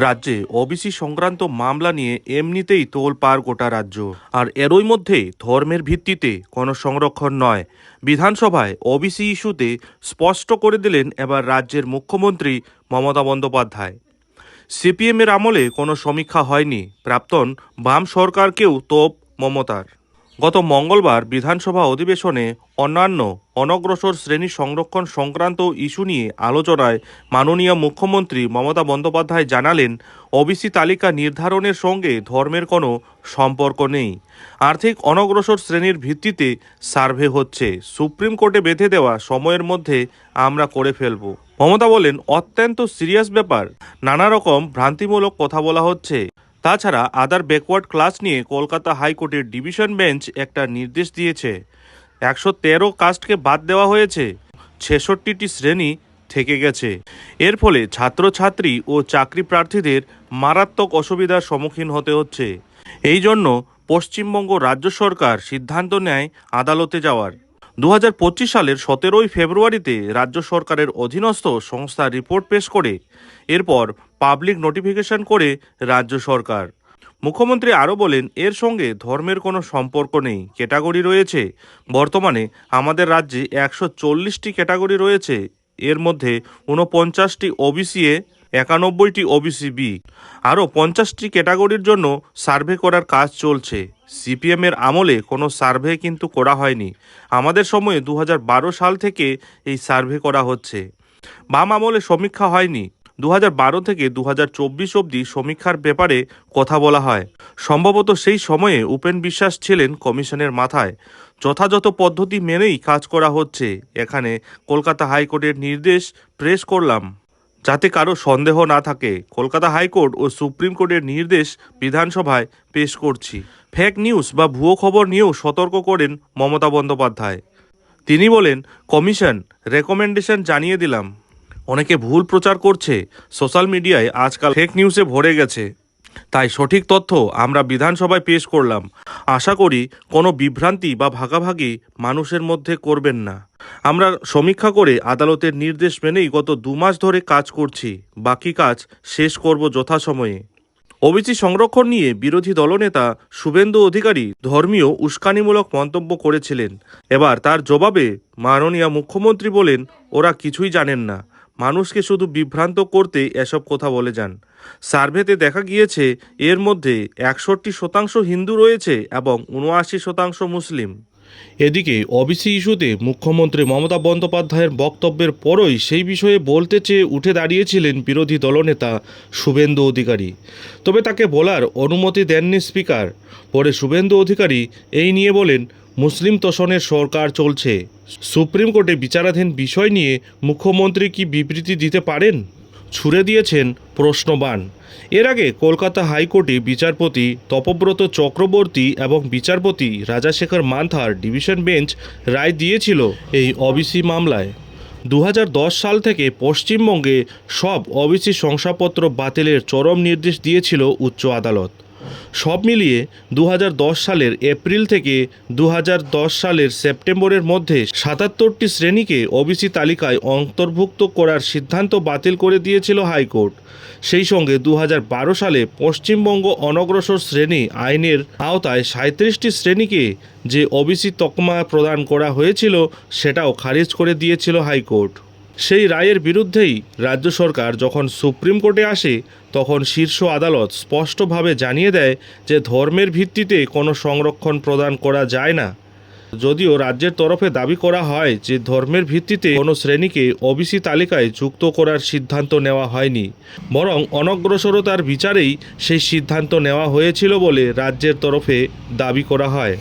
রাজ্যে ওবিসি সংক্রান্ত মামলা নিয়ে এমনিতেই তোলপাড় গোটা রাজ্য। আর এরই মধ্যে ধর্মের ভিত্তিতে কোনো সংরক্ষণ নয়। বিধানসভায় ওবিসি ইস্যুতে স্পষ্ট করে দিলেন এবার রাজ্যের মুখ্যমন্ত্রী মমতা বন্দ্যোপাধ্যায়। সিপিএমের আমলে কোনো সমীক্ষা হয়নি। প্রাক্তন বাম সরকারকেও তোপ মমতার। গত মঙ্গলবার বিধানসভা অধিবেশনে অন্যান্য অনগ্রসর শ্রেণি সংরক্ষণ সংক্রান্ত ইস্যু নিয়ে আলোচনায় মাননীয় মুখ্যমন্ত্রী মমতা বন্দ্যোপাধ্যায় জানালেন, ওবিসি তালিকা নির্ধারণের সঙ্গে ধর্মের কোনো সম্পর্ক নেই। আর্থিক অনগ্রসর শ্রেণির ভিত্তিতে সার্ভে হচ্ছে। সুপ্রিম কোর্টে বেঁধে দেওয়া সময়ের মধ্যে আমরা করে ফেলব। মমতা বলেন, অত্যন্ত সিরিয়াস ব্যাপার। নানা রকম ভ্রান্তিমূলক কথা বলা হচ্ছে। তাছাড়া আদার ব্যাকওয়ার্ড ক্লাস নিয়ে কলকাতা হাইকোর্টের ডিভিশন বেঞ্চ একটা নির্দেশ দিয়েছে। একশো তেরো কাস্টকে বাদ দেওয়া হয়েছে। ছেষট্টিটি শ্রেণি থেকে গেছে। এর ফলে ছাত্রছাত্রী ও চাকরি প্রার্থীদের মারাত্মক অসুবিধার সম্মুখীন হতে হচ্ছে। এই জন্য পশ্চিমবঙ্গ রাজ্য সরকার সিদ্ধান্ত নেয় আদালতে যাওয়ার। দু হাজার পঁচিশ সালের সতেরোই ফেব্রুয়ারিতে রাজ্য সরকারের অধীনস্থ সংস্থা রিপোর্ট পেশ করে। এরপর পাবলিক নোটিফিকেশন করে রাজ্য সরকার। মুখ্যমন্ত্রী আরও বলেন, এর সঙ্গে ধর্মের কোনো সম্পর্ক নেই, ক্যাটাগরি রয়েছে। বর্তমানে আমাদের রাজ্যে একশো চল্লিশটি ক্যাটাগরি রয়েছে। এর মধ্যে ঊনপঞ্চাশটি ওবিসি এ একানব্বইটি ওবিসি বি আরও পঞ্চাশটি ক্যাটাগরির জন্য সার্ভে করার কাজ চলছে। সিপিএমের আমলে কোনো সার্ভে কিন্তু করা হয়নি। আমাদের সময়ে দু হাজার বারো সাল থেকে এই সার্ভে করা হচ্ছে। বাম আমলে সমীক্ষা হয়নি। দু হাজার বারো থেকে দু হাজার চব্বিশ অবধি সমীক্ষার ব্যাপারে কথা বলা হয়। সম্ভবত সেই সময়ে উপেন বিশ্বাস ছিলেন কমিশনের মাথায়। যথাযথ পদ্ধতি মেনেই কাজ করা হচ্ছে। এখানে কলকাতা হাইকোর্টের নির্দেশ প্রেস করলাম। যাতে কারও সন্দেহ না থাকে, কলকাতা হাইকোর্ট ও সুপ্রিম কোর্টের নির্দেশ বিধানসভায় পেশ করছি। ফেক নিউজ বা ভুয়ো খবর নিয়েও সতর্ক করেন মমতা বন্দ্যোপাধ্যায়। তিনি বলেন, কমিশন রেকমেন্ডেশন জানিয়ে দিলাম। অনেকে ভুল প্রচার করছে। সোশ্যাল মিডিয়ায় আজকাল ফেক নিউজে ভরে গেছে। তাই সঠিক তথ্য আমরা বিধানসভায় পেশ করলাম। আশা করি কোনো বিভ্রান্তি বা ভাগাভাগি মানুষের মধ্যে করবেন না। আমরা সমীক্ষা করে আদালতের নির্দেশ মেনেই গত দু মাস ধরে কাজ করছি। বাকি কাজ শেষ করব যথাসময়ে। ওবিসি সংরক্ষণ নিয়ে বিরোধী দলনেতা শুভেন্দু অধিকারী ধর্মীয় উস্কানিমূলক মন্তব্য করেছিলেন। এবার তার জবাবে মাননীয় মুখ্যমন্ত্রী বলেন, ওরা কিছুই জানেন না। মানুষকে শুধু বিভ্রান্ত করতে এসব কথা বলে যান। সার্ভেতে দেখা গিয়েছে, এর মধ্যে একষট্টি শতাংশ হিন্দু রয়েছে এবং উনআশি শতাংশ মুসলিম। এদিকে, ওবিসি ইস্যুতে মুখ্যমন্ত্রী মমতা বন্দ্যোপাধ্যায়ের বক্তব্যের পরই সেই বিষয়ে বলতে চেয়ে উঠে দাঁড়িয়েছিলেন বিরোধী দলনেতা শুভেন্দু অধিকারী। তবে তাকে বলার অনুমতি দেননি স্পিকার। পরে শুভেন্দু অধিকারী এই নিয়ে বলেন মুসলিম তোষণের সরকার চলছে। সুপ্রিম কোর্টে বিচারাধীন বিষয় নিয়ে মুখ্যমন্ত্রী কি বিবৃতি দিতে পারেন? ছুড়ে দিয়েছেন প্রশ্নবান। এর আগে কলকাতা হাইকোর্টে বিচারপতি তপব্রত চক্রবর্তী এবং বিচারপতি রাজাশেখর মান্থার ডিভিশন বেঞ্চ রায় দিয়েছিল এই ওবিসি মামলায়। দু হাজার দশ সাল থেকে পশ্চিমবঙ্গে সব ওবিসি শংসাপত্র বাতিলের চরম নির্দেশ দিয়েছিল উচ্চ আদালত। সব মিলিয়ে দু হাজার দশ সালের এপ্রিল থেকে দু হাজার দশ সালের সেপ্টেম্বরের মধ্যে সাতাত্তরটি শ্রেণীকে ওবিসি তালিকায় অন্তর্ভুক্ত করার সিদ্ধান্ত বাতিল করে দিয়েছিল হাইকোর্ট। সেই সঙ্গে দু হাজার বারো সালে পশ্চিমবঙ্গ অনগ্রসর শ্রেণি আইনের আওতায় সাঁত্রিশটি শ্রেণীকে যে ওবিসি তকমা প্রদান করা হয়েছিল সেটাও খারিজ করে দিয়েছিল হাইকোর্ট। সেই রায়ের বিরুদ্ধেই রাজ্য সরকার যখন সুপ্রিম কোর্টে আসে, তখন শীর্ষ আদালত স্পষ্টভাবে জানিয়ে দেয় যে ধর্মের ভিত্তিতে কোনো সংরক্ষণ প্রদান করা যায় না। যদিও রাজ্যের তরফে দাবি করা হয় যে ধর্মের ভিত্তিতে কোনো শ্রেণীকে ওবিসি তালিকায় যুক্ত করার সিদ্ধান্ত নেওয়া হয়নি, বরং অনগ্রসরতার বিচারেই সেই সিদ্ধান্ত নেওয়া হয়েছিল বলে রাজ্যের তরফে দাবি করা হয়।